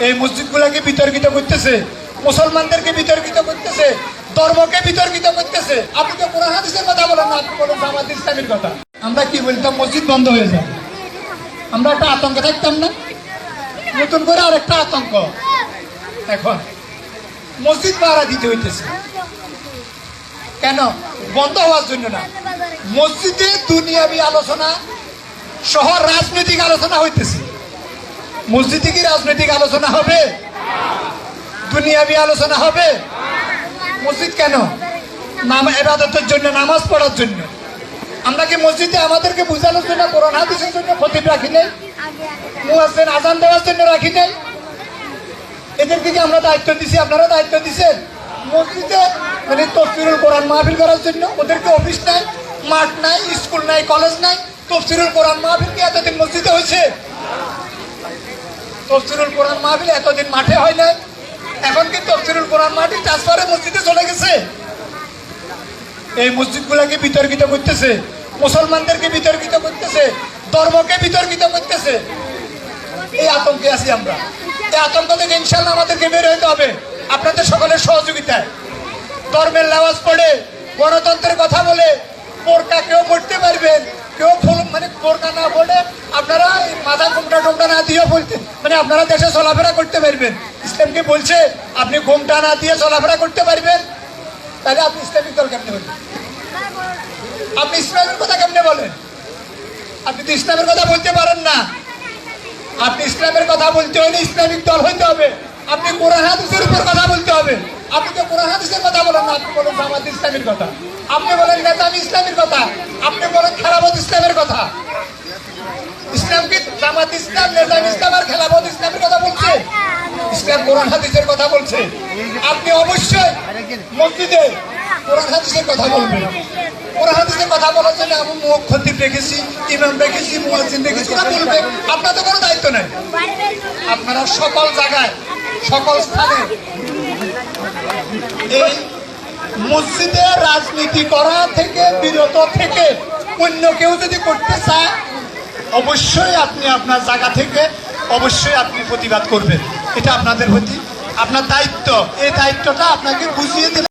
এই মসজিদগুলোকে বিতর্কিত করতেছে। মুসলমানদেরকে বিতর্কিত করতেছে। ধর্মকে বিতর্কিত করতেছে। আপনি তো কোরআন হাদিসের কথা বলেন না, আপনি বলেন জামাত ইসলামের কথা। আমরা কি বলতাম, মসজিদ বন্ধ হয়ে যায়। আমরা একটা আতঙ্কে থাকতাম না? নতুন করে আরেকটা আতঙ্ক। এখন মসজিদ পাহারা দিতে হইতেছে। কেন? বন্ধ হওয়ার জন্য না। মসজিদে দুনিয়াবি আলোচনা সহ রাজনৈতিক আলোচনা হইতেছে। মসজিদে কি রাজনৈতিক আলোচনা হবে? দুনিয়াবি আলোচনা হবে? মসজিদ কেন? নাম এবাদতের জন্য, নামাজ পড়ার জন্য। আমরা কি মসজিদে আমাদেরকে বুঝানোর জন্য, কোরআন হাদিসের জন্য খতিব রাখি নাই? মুয়াজ্জিন আজান দেওয়ার জন্য রাখি নাই? এদেরকে কি আমরা দায়িত্ব দিছি? আপনারা দায়িত্ব দিছেন? মসজিদে মানে তফসিরুল কোরআন মাহফিল করার জন্য ওদেরকে অফিস নাই, মাঠ নাই, স্কুল নাই, কলেজ নাই। তফসিরুল কোরআন মাহফিল কি এতদিন মসজিদে হয়েছে? তফসিরুল কোরআন মাহফিল এতদিন মাঠে হয় নাই। এখন কি তফসিরুল কোরআন মাহফিল ট্রান্সফারে মসজিদে চলে গেছে? এই মসজিদগুলোকে বিতর্কিত করতেছে। মুসলমানদেরকে বিতর্কিত করতেছে। ধর্মকে বিতর্কিত করতেছে। এই আতঙ্কে আছি আমরা। এই আতঙ্ক থেকে ইনশাল্লাহ আমাদেরকে বের হইতে হবে। আপনাদের সকলের সহযোগিতায়। ধর্মের লাওয়াজ পড়ে, গণতন্ত্রের কথা বলে, বোরকা কেউ পড়তে পারবেন, কেউ ফুল মানে বোরকা না পড়ে আপনারা মাথা ঘুমটা টুমটা না দিয়ে বলতে মানে আপনারা দেশে চলাফেরা করতে পারবেন। ইসলামকে বলছে, আপনি ঘুমটা না দিয়ে চলাফেরা করতে পারবেন। তাহলে আপনি ইসলামিক দল কেমনে বলবেন আপনি ইসলামের কথা কেমনে বলেন? আপনি তো ইসলামের কথা বলতে পারেন না। আপনি ইসলামের কথা বলতে হলে ইসলামিক দল হইতে হবে। আপনি কোরআন উপর কথা বলতে হবে। আপনি তো কোরআন কথা বলেন না, আপনি বলেন জামাত ইসলামের কথা। আপনি বলেন নেতামি ইসলামের কথা। আপনি বলেন খেলাবত ইসলামের কথা। ইসলাম কি জামাত ইসলাম নেতাম ইসলাম আর বলছে ইসলাম কোরআন হাদিসের কথা বলছে। আপনি অবশ্যই মসজিদে কোরআন হাদিসের কথা বলবেন। কোরআন হাদিসের কথা বলার জন্য আমি মুখ ইমাম রেখেছি ওরা বলবে কোনো দায়িত্ব নাই। আপনারা সকল জায়গায়, সকল স্থানে এই মসজিদে রাজনীতি করা থেকে, বিরত থেকে, অন্য কেউ যদি করতে চায়, অবশ্যই আপনি আপনার জায়গা থেকে অবশ্যই আপনি প্রতিবাদ করবেন। এটা আপনাদের প্রতি আপনার দায়িত্ব। এই দায়িত্বটা আপনাকে বুঝিয়ে দিলে